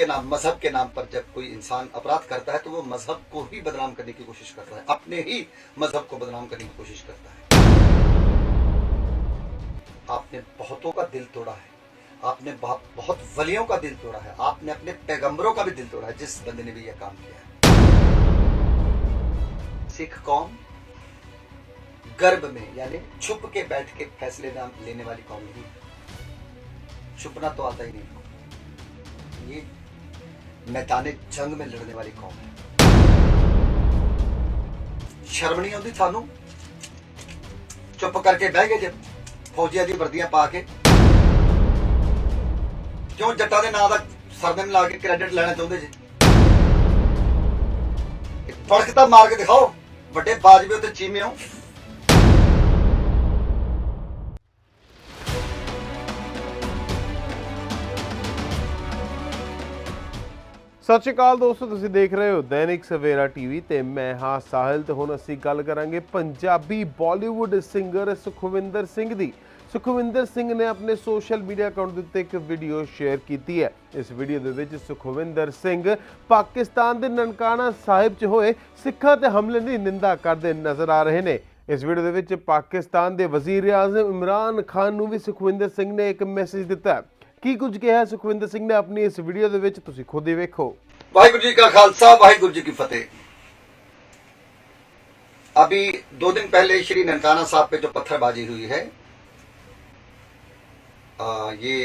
के नाम, मज़हब के नाम पर जब कोई इंसान अपराध करता है तो वो मज़हब को ही बदनाम करने की कोशिश करता है। अपने ही मज़हब को बदनाम करने की कोशिश करता है। आपने बहुतों का दिल तोड़ा है। आपने बहुत वलियों का दिल तोड़ा है। आपने अपने पैगंबरों का भी दिल तोड़ा है, जिस बंदे ने भी यह काम किया है। सिख कौम गर्भ में, यानी छुप के बैठ के फैसले लेने वाली कौम नहीं छुपना तो आता ही नहीं। ये मैदान जंग में लड़ने वाली कौम है ਸ਼ਰਮ ਨਹੀਂ ਆਉਂਦੀ ਤੁਹਾਨੂੰ ਚੁੱਪ ਕਰਕੇ ਬਹਿ ਗਏ ਜੇ ਫੌਜੀਆਂ ਦੀ ਵਰਦੀਆਂ ਪਾ ਕੇ ਕਿਉਂ ਜੱਟਾਂ ਦੇ ਨਾਂ ਦਾ ਸਰਨੇਮ ਲਾ ਕੇ ਕ੍ਰੈਡਿਟ ਲੈਣਾ ਚਾਹੁੰਦੇ ਜੀ ਫੜਕ ਤਾਂ ਮਾਰ ਕੇ ਦਿਖਾਓ ਵੱਡੇ ਬਾਜਵੇ ਤੇ ਚੀਮੇ ਹੋ ਸਤਿ ਸ਼੍ਰੀ ਅਕਾਲ ਦੋਸਤੋ, ਤੁਸੀਂ ਦੇਖ ਰਹੇ ਹੋ ਦੈਨਿਕ ਸਵੇਰਾ ਟੀਵੀ ਤੇ ਮੈਂ ਹਾਂ ਸਾਹਿਲ ਤੇ ਹੁਣ ਅਸੀਂ ਗੱਲ ਕਰਾਂਗੇ ਪੰਜਾਬੀ ਬਾਲੀਵੁੱਡ ਸਿੰਗਰ ਸੁਖਵਿੰਦਰ ਸਿੰਘ ਦੀ। ਸੁਖਵਿੰਦਰ ਸਿੰਘ ਨੇ ਆਪਣੇ ਸੋਸ਼ਲ ਮੀਡੀਆ ਅਕਾਊਂਟ ਦੇ ਉੱਤੇ ਇੱਕ ਵੀਡੀਓ ਸ਼ੇਅਰ ਕੀਤੀ ਹੈ। ਇਸ ਵੀਡੀਓ ਦੇ ਵਿੱਚ ਸੁਖਵਿੰਦਰ ਸਿੰਘ ਪਾਕਿਸਤਾਨ ਦੇ ਨਨਕਾਣਾ ਸਾਹਿਬ 'ਚ ਹੋਏ ਸਿੱਖਾਂ ਤੇ ਹਮਲੇ ਦੀ ਨਿੰਦਾ ਕਰਦੇ ਨਜ਼ਰ ਆ ਰਹੇ ਨੇ। ਇਸ ਵੀਡੀਓ ਦੇ ਵਿੱਚ ਪਾਕਿਸਤਾਨ ਦੇ ਵਜ਼ੀਰ ਆਜ਼ਮ ਇਮਰਾਨ ਖਾਨ ਨੂੰ ਵੀ ਸੁਖਵਿੰਦਰ ਸਿੰਘ ਨੇ ਇੱਕ ਮੈਸੇਜ ਦਿੱਤਾ ਹੈ। ਕੀ ਕੁਝ ਕਿਹਾ ਹੈ ਸੁਖਵਿੰਦਰ ਸਿੰਘ ਨੇ ਆਪਣੀ ਇਸ ਵੀਡੀਓ ਦੇ ਵਿੱਚ ਤੁਸੀਂ ਖੁਦ ਹੀ ਵੇਖੋ वाहिगुरु जी का खालसा वाहिगुरु जी की फतेह अभी दो दिन पहले श्री ननकाना साहब पे जो पत्थरबाजी हुई है आ, ये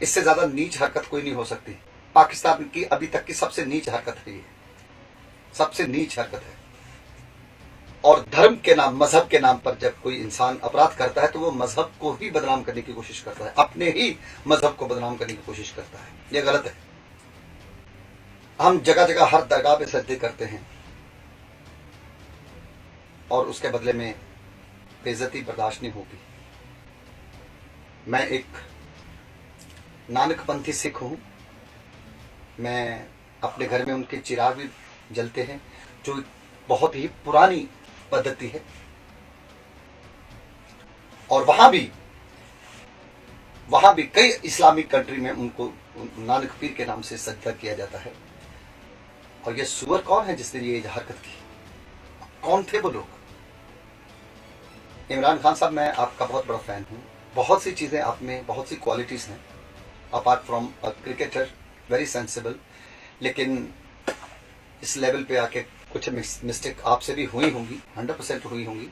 इससे ज्यादा नीच हरकत कोई नहीं हो सकती पाकिस्तान की अभी तक की सबसे नीच हरकत है ये सबसे नीच हरकत है और धर्म के नाम, मज़हब के नाम पर जब कोई इंसान अपराध करता है तो वो मज़हब को ही बदनाम करने की कोशिश करता है। अपने ही मज़हब को बदनाम करने की कोशिश करता है। ये गलत है। हम जगह जगह हर दरगाह पे सजदे करते हैं। और उसके बदले में बेजती बर्दाश्त नहीं होगी मैं एक नानकपंथी सिख हूँ। मैं अपने घर में उनके चिराग भी जलते हैं, जो बहुत ही पुरानी पद्धति है। और वहाँ भी वहाँ भी कई इस्लामिक कंट्री में उनको, नानक पीर के नाम से सजदा किया जाता है। और ये सुअर कौन है जिसने ये हरकत की? कौन थे वो लोग? इमरान खान साहब, मैं आपका बहुत बड़ा फ़ैन हूँ। बहुत सी चीज़ें आप में, बहुत सी क्वालिटीज हैं। Apart from cricketer very sensible लेकिन इस लेवल पे आके कुछ मिस्टेक आपसे भी हुई होंगी हंड्रेड परसेंट हुई होंगी।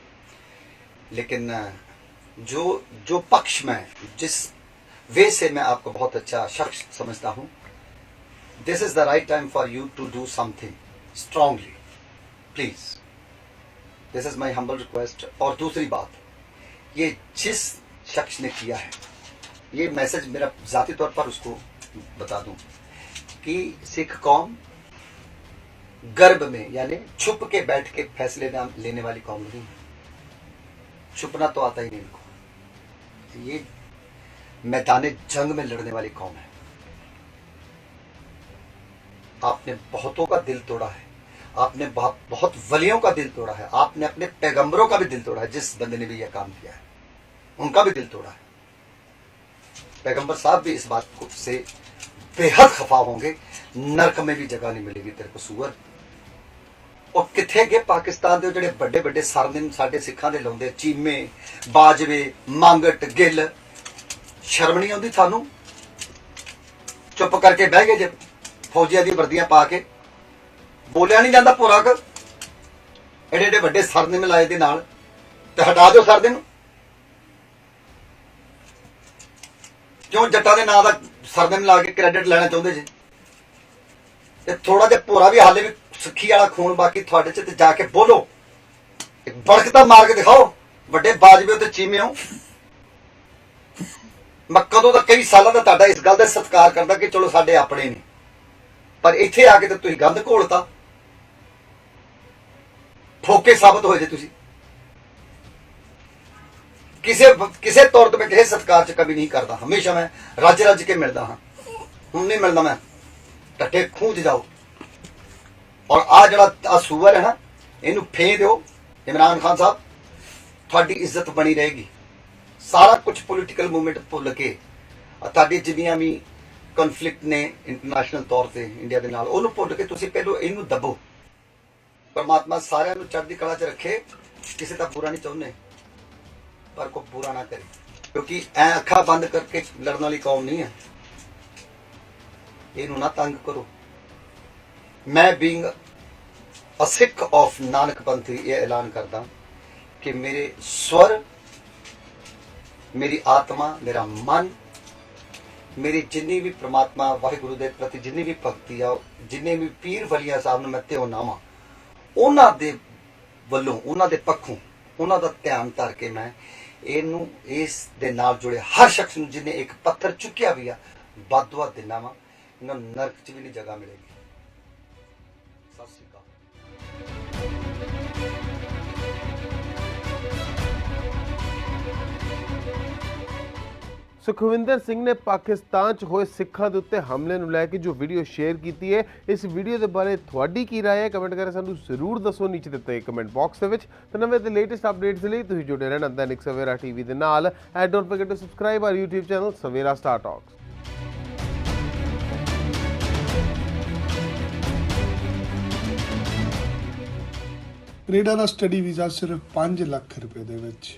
लेकिन जो जो पक्ष में, जिस वे से मैं आपको बहुत अच्छा शख्स समझता हूँ this is the right time for you to do something strongly please this is my humble request और दूसरी बात, ये जिस शख्स ने किया है, ये मैसेज मेरा जाती तौर पर उसको बता दूँ कि सिख कौम गर्भ में, यानी छुप के बैठ के फैसले लेने वाली कौम नहीं है। छुपना तो आता ही नहीं इनको। ये मैदान जंग में लड़ने वाली कौम है। आपने बहुतों का दिल तोड़ा है। आपने बहुत बहुत वलियों का दिल तोड़ा है। आपने अपने पैगंबरों का भी दिल तोड़ा है, जिस बंदे ने भी यह काम किया है। उनका भी दिल तोड़ा है। पैगंबर साहब भी इस बात को से बेहद खफा होंगे। नरक में भी जगह नहीं मिलेगी, तेरे को सुअर। ਉਹ ਕਿੱਥੇ ਗਏ ਪਾਕਿਸਤਾਨ ਦੇ ਜਿਹੜੇ ਵੱਡੇ ਵੱਡੇ ਸਰਨੇਮ ਸਾਡੇ ਸਿੱਖਾਂ ਦੇ ਲਾਉਂਦੇ ਚੀਮੇ, ਬਾਜਵੇ, ਮੰਗਟ, ਗਿੱਲ। ਸ਼ਰਮ ਨਹੀਂ ਆਉਂਦੀ ਤੁਹਾਨੂੰ? ਚੁੱਪ ਕਰਕੇ ਬਹਿ ਗਏ ਜੇ, ਫੌਜੀਆਂ ਦੀ ਵਰਦੀਆਂ ਪਾ ਕੇ। ਬੋਲਿਆ ਨਹੀਂ ਜਾਂਦਾ ਪੂਰਾ ਕ। ਐਡੇ ਐਡੇ ਵੱਡੇ ਸਰਨੇ ਮਿਲਾਏ ਦੇ ਨਾਲ। ਤੇ ਹਟਾ ਦਿਓ ਸਰਦੇ ਨੂੰ। ਕਿਉਂ ਜੱਟਾਂ ਦੇ ਨਾਂ ਦਾ ਸਰਨੇ ਮਿਲਾ ਕੇ ਕ੍ਰੈਡਿਟ ਲੈਣਾ ਚਾਹੁੰਦੇ ਜੀ? ਇਹ ਥੋੜਾ ਜਿਹਾ ਭੋਰਾ ਵੀ ਹਾਲੇ ਵੀ ਸੁੱਖੀ ਵਾਲਾ ਖੂਨ ਬਾਕੀ ਤੁਹਾਡੇ ਚ ਤੇ ਜਾ ਕੇ ਬੋਲੋ। ਇੱਕ ਬੜਕ ਮਾਰ ਕੇ ਦਿਖਾਓ, ਵੱਡੇ ਬਾਜਵੇ ਤੇ ਚੀਮਿਓ ਹੋ। ਮੈਂ ਕਦੋਂ ਦਾ ਕਈ ਸਾਲਾਂ ਦਾ ਤੁਹਾਡਾ ਇਸ ਗੱਲ ਦਾ ਸਤਿਕਾਰ ਕਰਦਾ ਕਿ ਚਲੋ ਸਾਡੇ ਆਪਣੇ ਨੇ। ਪਰ ਇੱਥੇ ਆ ਕੇ ਤੇ ਤੁਸੀਂ ਗੰਦ ਘੋਲਤਾ। ਠੋਕੇ ਸਾਬਤ ਹੋਏ ਜੇ ਤੁਸੀਂ। ਕਿਸੇ ਕਿਸੇ ਤੌਰ ਤੇ ਮੈਂ ਕਿਸੇ ਸਤਿਕਾਰ ਚ ਕਮੀ ਨਹੀਂ ਕਰਦਾ। ਹਮੇਸ਼ਾ ਮੈਂ ਰੱਜ ਰੱਜ ਕੇ ਮਿਲਦਾ ਹਾਂ। ਹੁਣ ਨਹੀਂ ਮਿਲਦਾ ਮੈਂ। ਟੱਟੇ ਖੂੰਜ ਜਾਓ। ਔਰ ਆ ਜਿਹੜਾ ਆ ਸੂਵਰ ਹੈ ਨਾ ਇਹਨੂੰ ਫੇ ਦਿਓ। ਇਮਰਾਨ ਖਾਨ ਸਾਹਿਬ, ਤੁਹਾਡੀ ਇੱਜ਼ਤ ਬਣੀ ਰਹੇਗੀ। ਸਾਰਾ ਕੁਝ ਪੋਲੀਟੀਕਲ ਮੂਵਮੈਂਟ ਭੁੱਲ ਕੇ ਆ ਤੁਹਾਡੀ ਜਿੰਨੀਆਂ ਵੀ ਕਨਫਲਿਕਟ ਨੇ ਇੰਟਰਨੈਸ਼ਨਲ ਤੌਰ ਤੇ ਇੰਡੀਆ ਦੇ ਨਾਲ, ਉਹਨੂੰ ਭੁੱਲ ਕੇ ਤੁਸੀਂ ਪਹਿਲਾਂ ਇਹਨੂੰ ਦੱਬੋ। ਪਰਮਾਤਮਾ ਸਾਰਿਆਂ ਨੂੰ ਚੜ੍ਹਦੀ ਕਲਾ 'ਚ ਰੱਖੇ, ਕਿਸੇ ਦਾ ਬੁਰਾ ਨਹੀਂ ਚਾਹੁੰਦੇ। ਪਰ ਕੋ ਬੁਰਾ ਨਾ ਕਰੇ। ਕਿਉਂਕਿ ਐ ਅੱਖਾਂ ਬੰਦ ਕਰਕੇ ਲੜਨ ਵਾਲੀ ਕੌਮ ਨਹੀਂ ਹੈ। ਇਹਨੂੰ ਨਾ ਤੰਗ ਕਰੋ। ਮੈਂ being a Sikh of Nanak Panthi ਇਹ ਐਲਾਨ ਕਰਦਾ ਕਿ ਮੇਰੇ ਸਵਰ, ਮੇਰੀ ਆਤਮਾ, ਮੇਰਾ ਮਨ, ਮੇਰੀ ਜਿੰਨੀ ਵੀ ਪ੍ਰਮਾਤਮਾ, ਵਾਹਿਗੁਰੂ ਦੇ ਪ੍ਰਤੀ ਜਿੰਨੀ ਵੀ ਭਗਤੀ ਆ, ਜਿੰਨੇ ਵੀ ਪੀਰ ਵਲੀਆਂ ਸਾਹਿਬ ਨੂੰ ਮੈਂ ਧਿਓ ਨਾਵਾਂ ਉਹਨਾਂ ਦੇ ਵੱਲੋਂ, ਉਹਨਾਂ ਦੇ ਪੱਖੋਂ, ਉਹਨਾਂ ਦਾ ਧਿਆਨ ਧਰ ਕੇ ਮੈਂ ਇਹਨੂੰ ਇਸ ਦੇ ਨਾਲ ਜੁੜੇ ਹਰ ਸ਼ਖਸ ਨੂੰ ਜਿਹਨੇ ਇੱਕ ਪੱਥਰ ਚੁੱਕਿਆ ਵੀ ਆ ਬਦਦੁਆ ਦਿਨਾ ਵਾ। ਇਹਨਾਂ ਨੂੰ ਨਰਕ 'ਚ ਵੀ ਨਹੀਂ ਜਗ੍ਹਾ ਮਿਲੇਗੀ। ਸੁਖਵਿੰਦਰ ਸਿੰਘ ਨੇ ਪਾਕਿਸਤਾਨ 'ਚ ਹੋਏ ਸਿੱਖਾਂ ਦੇ ਉੱਤੇ ਹਮਲੇ ਨੂੰ ਲੈ ਕੇ ਜੋ ਵੀਡੀਓ ਸ਼ੇਅਰ ਕੀਤੀ ਹੈ ਇਸ ਵੀਡੀਓ ਦੇ ਬਾਰੇ ਤੁਹਾਡੀ ਕੀ رائے ਹੈ ਕਮੈਂਟ ਕਰਕੇ ਸਾਨੂੰ ਜ਼ਰੂਰ ਦੱਸੋ ਨੀਚੇ ਦਿੱਤੇ ਕਮੈਂਟ ਬਾਕਸ ਦੇ ਵਿੱਚ ਤੇ ਨਵੇਂ ਤੇ ਲੇਟੈਸਟ ਅਪਡੇਟਸ ਲਈ ਤੁਸੀਂ ਜੁੜੇ ਰਹਿਣਾ ਦੈਨਿਕ ਸਵੇਰਾ ਟੀਵੀ ਦੇ ਨਾਲ and don't forget to subscribe our YouTube channel Savera star talks Canada the study visa ਸਿਰਫ 5 ਲੱਖ ਰੁਪਏ ਦੇ ਵਿੱਚ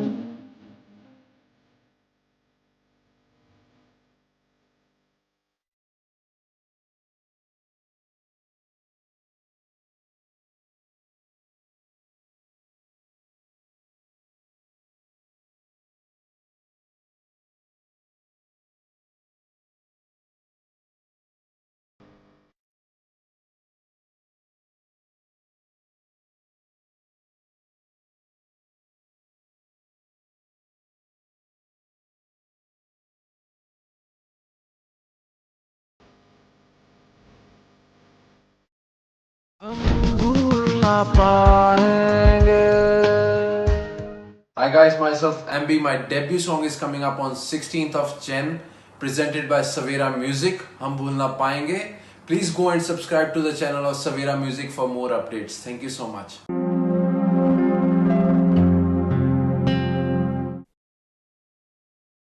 Hi guys, myself MB. My debut song is coming up on 16th of Jan, presented by Savera Music. Bhul na payenge. Please go and subscribe to the channel of Savera Music for more updates. Thank you so much.